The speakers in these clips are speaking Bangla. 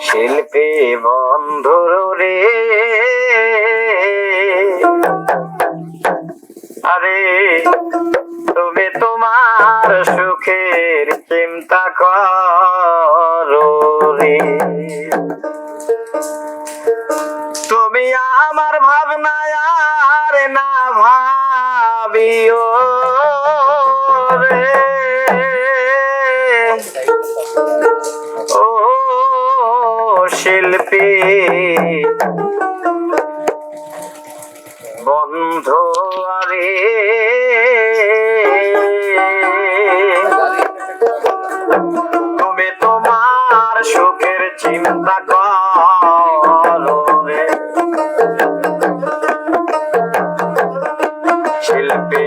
শিল্পী বন্ধুর রে। আরে তুমি তোমার সুখের চিন্তা করো রে। তুমি আমার ভাবনায় শিল্পী। বন্ধু আরে। তুমি তোমার সুখের চিন্তা করো শিল্পী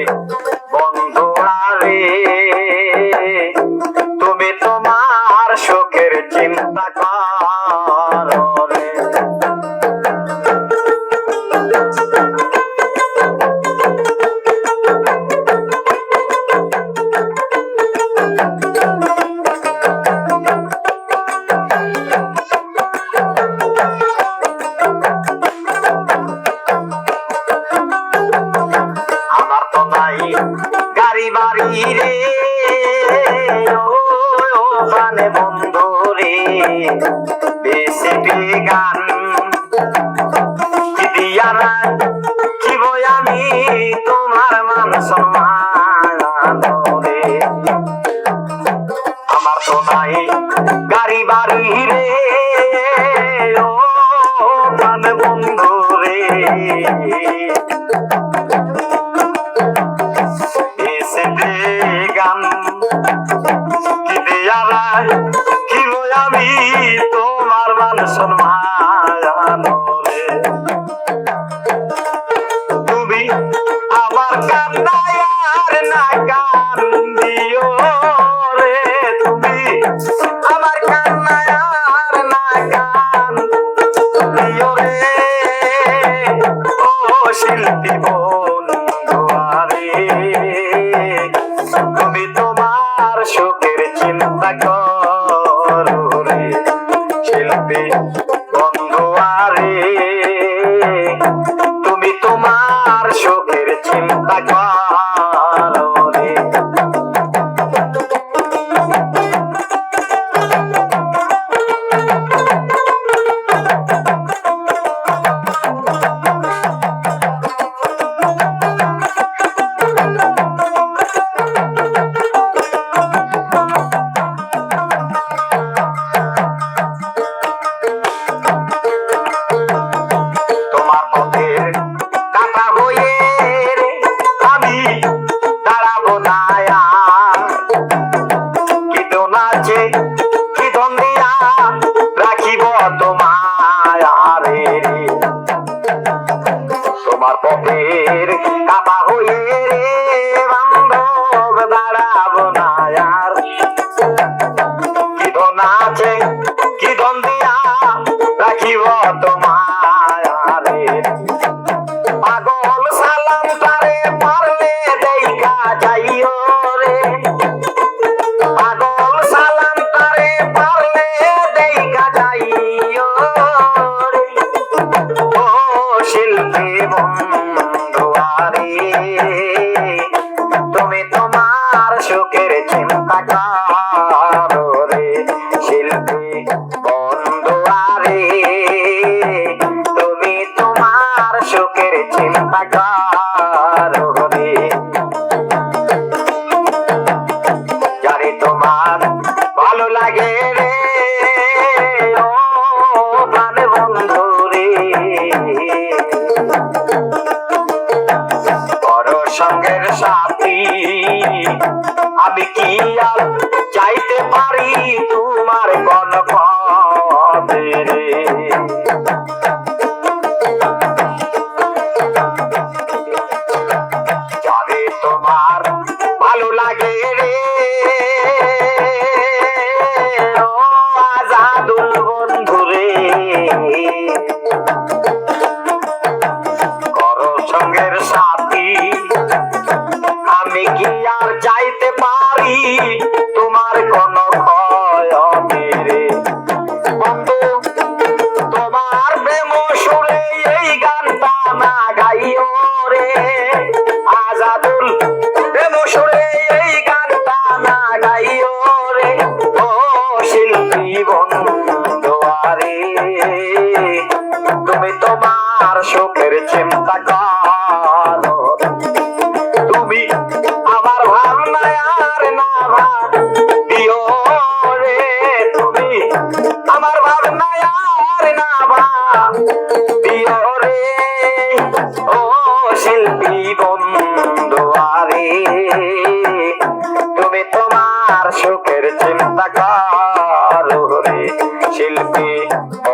তোমার মান সম্মান আমার তো নাই গাড়ি বাড়ি রে, ও প্রাণ বন্ধু রে। গান, কি আমি তোমার মান সম্মান। রাখা sugar, it's in my car. তোমার ভালো লাগে শিল্পী